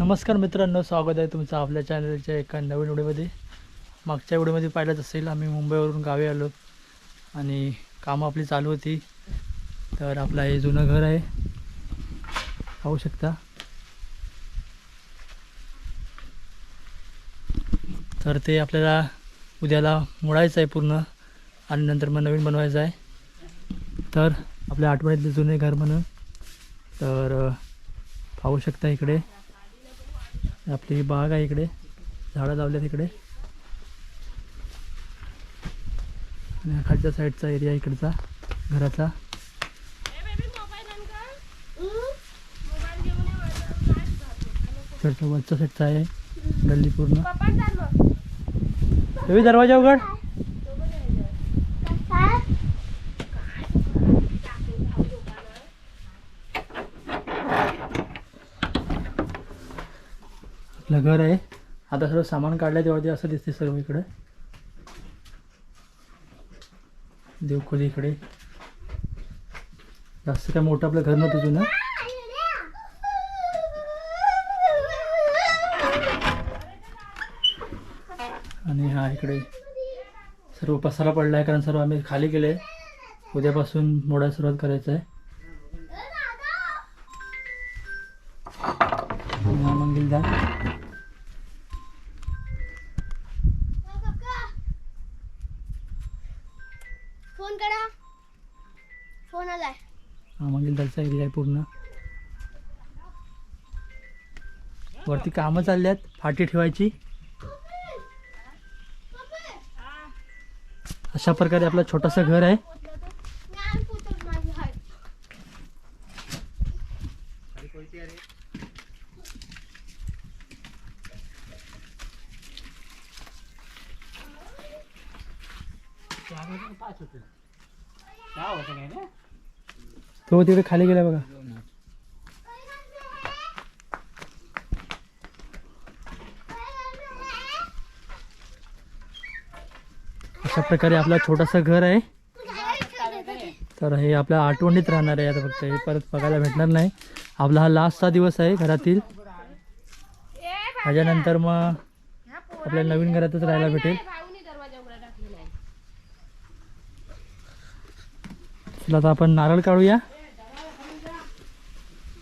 नमस्कार मित्रांनो स्वागत आहे तुमचं आपल्या चॅनलच्या एका नवीन व्हिडिओमध्ये. मागच्या व्हिडिओमध्ये पाहिलंच असेल आम्ही मुंबईवरून गावी आलो आणि कामं आपली चालू होती. तर आपलं हे जुनं घर आहे. पाहू शकता. तर ते आपल्याला उद्याला मोडायचं आहे पूर्ण आणि नंतर मग नवीन बनवायचं आहे. तर आपल्या आठवड्यातले जुने घर म्हणून. तर पाहू शकता इकडे. आपली ही बाग आहे इकडे. झाडं लावल्यात इकडे. आणि खालच्या साईडचा एरिया इकडचा घराचा. वरच्या साईडचा आहे गल्ली पूर्ण. रवी दरवाजा उघड. आपलं घर आहे. आता सर्व सामान काढलं तेवढे असं दिसते सर्व इकडे. देवखोली इकडे. जास्त काय मोठं आपलं घर नव्हतं जुनं. आणि हा इकडे सर्व पसारा पडला आहे कारण सर्व आम्ही खाली गेले उद्यापासून मोडायला सुरुवात करायचं आहे आणि हा हा एरिया आहे पूर्ण. वरती कामं चालली आहेत फाटी ठेवायची. अशा प्रकारे आपलं छोटंसं घर आहे. ज्ञान पुस्तक माझी ना तो तिकडे खाली गेला बघा. अशा प्रकारे आपलं छोटंसं घर आहे. तर हे आपल्या आठवणीत राहणार आहे आता फक्त. हे परत बघायला भेटणार नाही. आपला हा लास्टचा दिवस आहे घरातील. त्याच्यानंतर मग आपल्या नवीन घरातच राहायला भेटेल. चला आता आपण नारळ काढूया.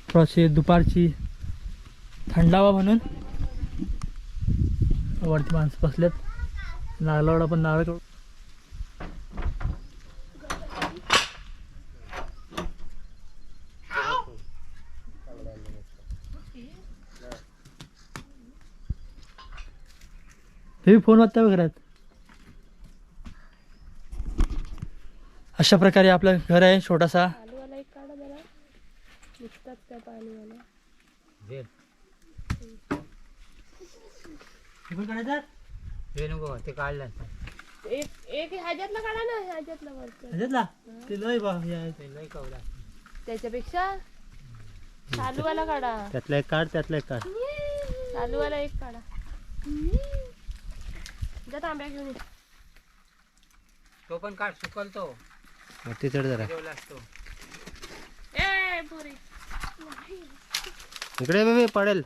थोडीशी दुपारची थंडावा म्हणून वरती माणसं बसल्यात नारळावर पण नारळ तुम्ही फोन वाजता घरात अशा प्रकारे आपलं घर आहे छोटासा आलूवाला एक काढा जरा निघतात त्या पाणीवाला? नको ते काढलं एक एक ह्याच्यातला काढा ना ह्याच्यातला वरचं. ह्याच्यातला? ते लय बा. ते कवला त्याच्यापेक्षा चालूवाला काढा. त्यातला एक काढ त्यातला एक काढ. चालूवाला एक काढा. जा तांब्या घेऊन ये. तो पण काढ सुकलतो. चढ जरा. असतो ए पुरी. इकडे बेबी पडेल.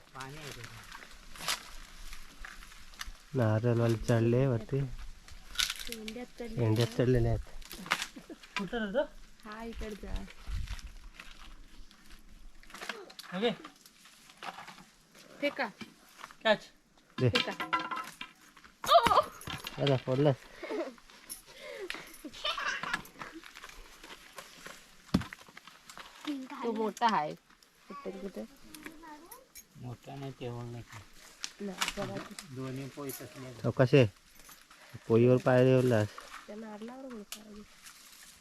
नारळवाले चढले वरती. इंडियात चढली. इंडियात चढलेले आहेत. कुठं राहतं? हा इकडचा ओके. फेका. कॅच दे. फेका. आता पडलं तो मोठा आहे. कुठे कुठे? मोठा नाही तेवढ नाही. नाही जरा दोन्ही पोई कसे? पोईवर पाय.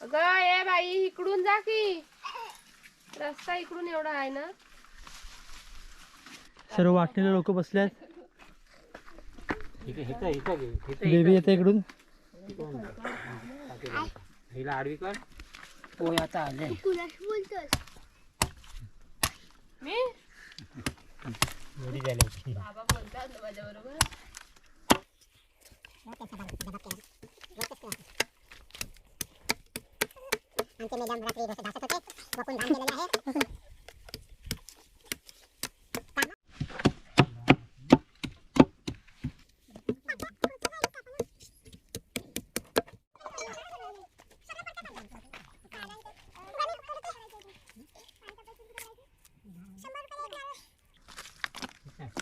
अगं ए बाई इकडून जा की. रस्ता इकडून एवढा आहे ना. सर्व वाटलेले लोक बसले बेबी येते इकडून. हिला आडवी कर. पोय आता आले. मी? एवढी बाबा बोलतात माझ्या बरोबर आमचे मॅडम रात्री डोसे घासत होते. बघून घाण केलेलं आहे.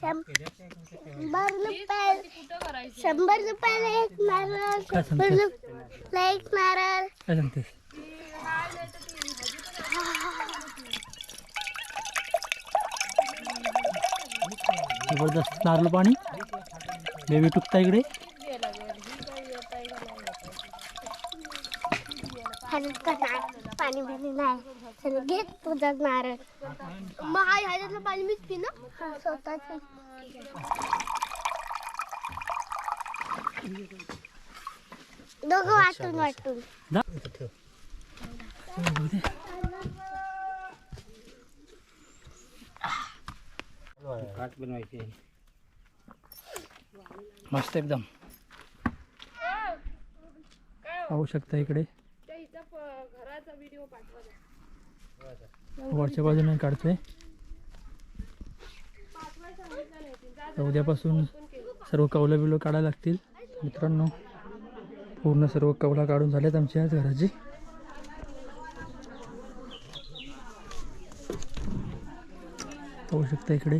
शंभर रुपये कुठं करायची शंभर रुपयाला एक नारळ शंभर? रुपयाला एक नारळ काय सांगतेस? जबरदस्त नारळ पाणी. बेबी टुकता इकडे. ह्याच्यात का नारळ. पाणी बिणी नाही चल घे तुझा नारळ. मग हा ह्याच्यातलं पाणी मीच पी ना स्वतःच. दोघं वाटून वाटून. जा ठेव बघू दे. काट बनवायची मस्त एकदम. पाहू शकता इकडे त्या हिचा प- घराचा व्हिडिओ पाठवा द्या. वरच्या बाजूने काढतोय. तर उद्यापासून सर्व कवलं बिलं काढायला लागतील. मित्रांनो पूर्ण सर्व कवला काढून झाल्यात आमच्या घराची. पाहू शकता इकडे.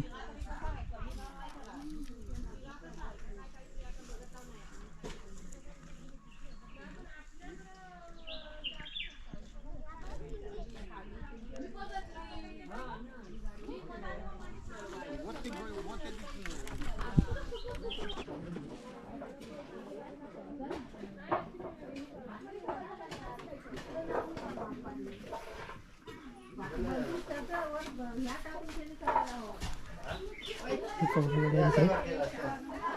हे कौलं वगैरे आहेत.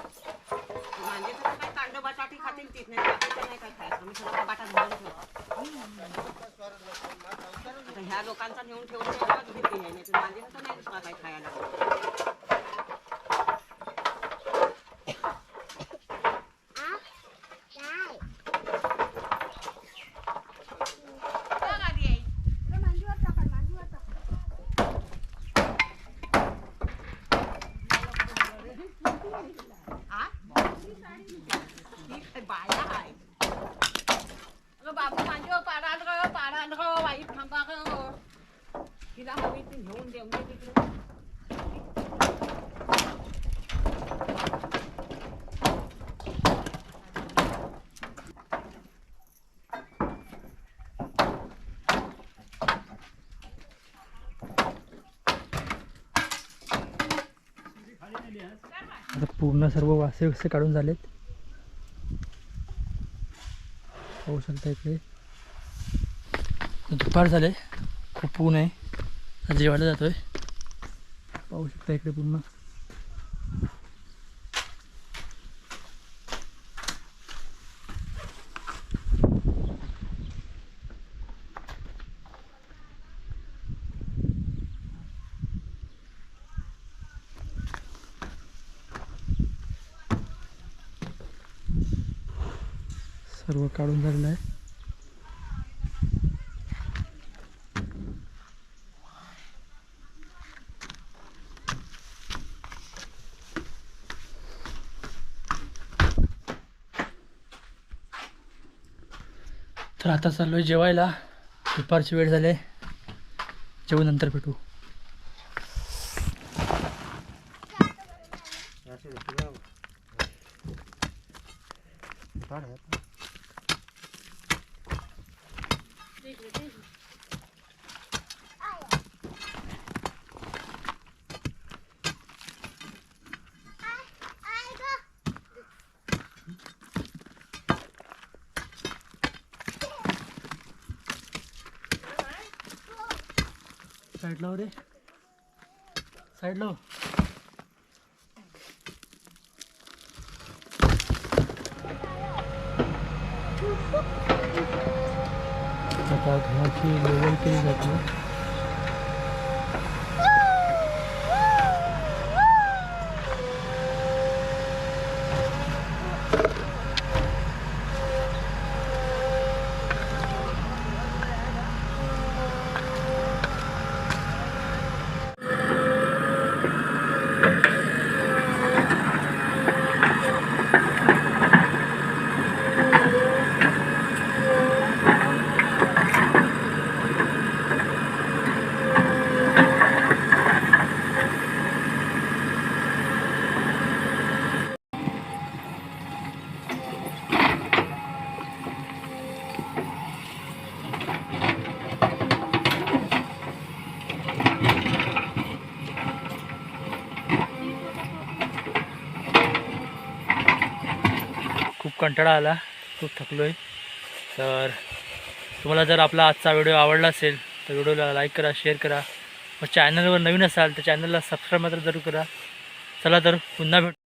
म्हणजे कसं काय कांड बटाटी खातील तीच नाही बाकीचं नाही काय खायचं मी सगळं कपाटात भरून ठेवतो आता ह्या लोकांचा नेऊन ठेवून ठेवल्यावर भीती आहे नाही तर माझे नाही दुसरा काही खायला बाया आहे अगं बाबू माझ्या पारात ग पारात ग वाईट थांबा ग तिला हवी ती घेऊन देऊन दे तिकडे आता पूर्ण सर्व वासे वसे काढून झालेत. पाहू शकता इकडे. दुपार झाले. खूप ऊन आहे. जेवायला जातोय. पाहू शकता इकडे पूर्ण. सर्व काढून झालेलं आहे तर आता चाललोय जेवायला. दुपारची वेळ झाली. आहे जेवू नंतर भेटू असे तुला काढ ह्यात. साईडला हो रे साईडला हो. आता घराची लेवल केली जाते. कंटाळा आला. खूप थकलो आहे तर तुम्हाला जर आपला आजचा व्हिडिओ आवडला असेल तर व्हिडिओला लाईक करा शेअर करा. मग चॅनलवर नवीन असाल तर चॅनलला सबस्क्राईब मात्र जरूर करा. चला तर पुन्हा भेट.